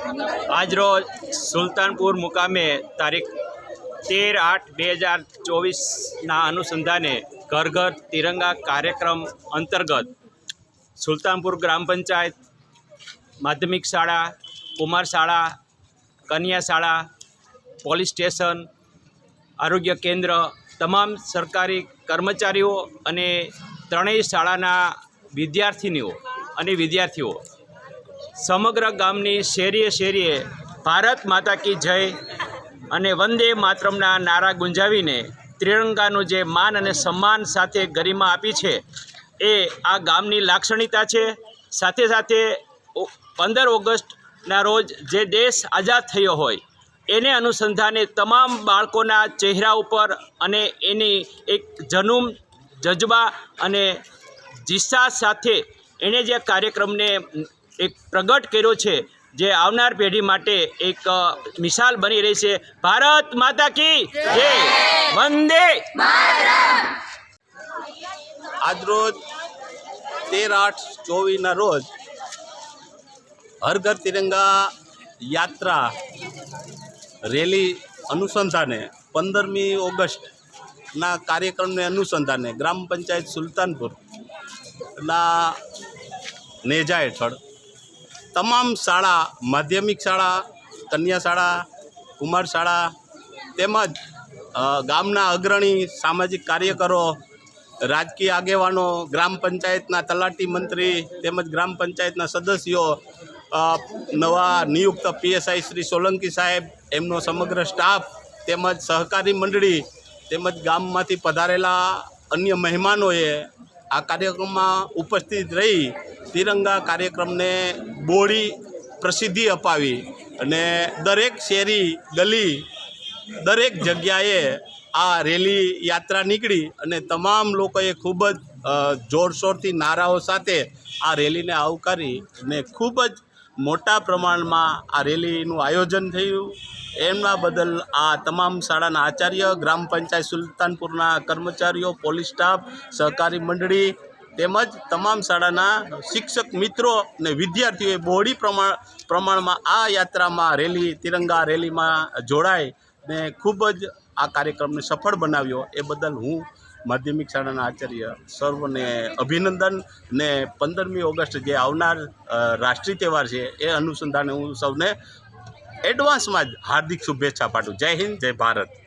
આજરોજ સુલતાનપુર મુકામે તારીખ તેર આઠ બે હજાર ચોવીસના અનુસંધાને ઘર ઘર તિરંગા કાર્યક્રમ અંતર્ગત સુલતાનપુર ગ્રામ પંચાયત, માધ્યમિક શાળા, કુમાર શાળા, કન્યા શાળા, પોલીસ સ્ટેશન, આરોગ્ય કેન્દ્ર, તમામ સરકારી કર્મચારીઓ અને ત્રણેય શાળાના વિદ્યાર્થીનીઓ અને વિદ્યાર્થીઓ સમગ્ર ગામની શેરીએ શેરીએ ભારત માતા કી જય અને વંદે માતરમના નારા ગુંજાવીને ત્રિરંગાનું જે માન અને સન્માન સાથે ગરિમા આપી છે, એ આ ગામની લાક્ષણિકતા છે. સાથે સાથે પંદર ઓગસ્ટના રોજ જે દેશ આઝાદ થયો હોય, એને અનુસંધાને તમામ બાળકોના ચહેરા ઉપર અને એની એક જનુમ, જજબા અને જિસ્સા સાથે એણે જે કાર્યક્રમને એક પ્રગટ કર્યો છે, જે આવનાર પેઢી માટે એક મિસાલ બની રહી છે. ભારત માતા કી જય. વંદે. આજરોજ તેર આઠ ચોવીસના રોજ હર ઘર તિરંગા યાત્રા રેલી અનુસંધાને પંદરમી ઓગસ્ટના કાર્યક્રમને અનુસંધાને ગ્રામ પંચાયત સુલતાનપુરના નેજા હેઠળ તમામ શાળા, માધ્યમિક શાળા, કન્યા શાળા, કુમાર શાળા તેમજ ગામના અગ્રણી સામાજિક કાર્યકરો, રાજકીય આગેવાનો, ગ્રામ પંચાયતના તલાટી મંત્રી તેમજ ગ્રામ પંચાયતના સદસ્યો નવા નિયુક્ત પીએસઆઈ શ્રી સોલંકી સાહેબ, એમનો સમગ્ર સ્ટાફ તેમજ સહકારી મંડળી તેમજ ગામમાંથી પધારેલા અન્ય મહેમાનોએ આ કાર્યક્રમમાં ઉપસ્થિત રહી તિરંગા કાર્યક્રમને બોળી પ્રસિદ્ધિ અપાવી અને દરેક શેરી, ગલી, દરેક જગ્યાએ આ રેલી યાત્રા નીકળી અને તમામ લોકોએ ખૂબ જ જોરશોરથી નારાઓ સાથે આ રેલીને આવકારી અને ખૂબ જ મોટા પ્રમાણમાં આ રેલીનું આયોજન થયું. એમના બદલ આ તમામ શાળાના આચાર્ય, ગ્રામ પંચાયત સુલતાનપુરના કર્મચારીઓ, પોલીસ સ્ટાફ, સહકારી મંડળી તેમજ તમામ શાળાના શિક્ષક મિત્રો અને વિદ્યાર્થીઓએ બહોળી પ્રમાણ, પ્રમાણમાં આ યાત્રામાં રેલી, તિરંગા રેલીમાં જોડાય ને ખૂબ જ આ કાર્યક્રમને સફળ બનાવ્યો. એ બદલ હું માધ્યમિક શાળાના આચાર્ય સર્વને અભિનંદન ને પંદરમી ઓગસ્ટ જે આવનાર રાષ્ટ્રીય તહેવાર છે એ અનુસંધાને હું સૌને એડવાન્સમાં જ હાર્દિક શુભેચ્છા પાઠવું. જય હિન્દ, જય ભારત.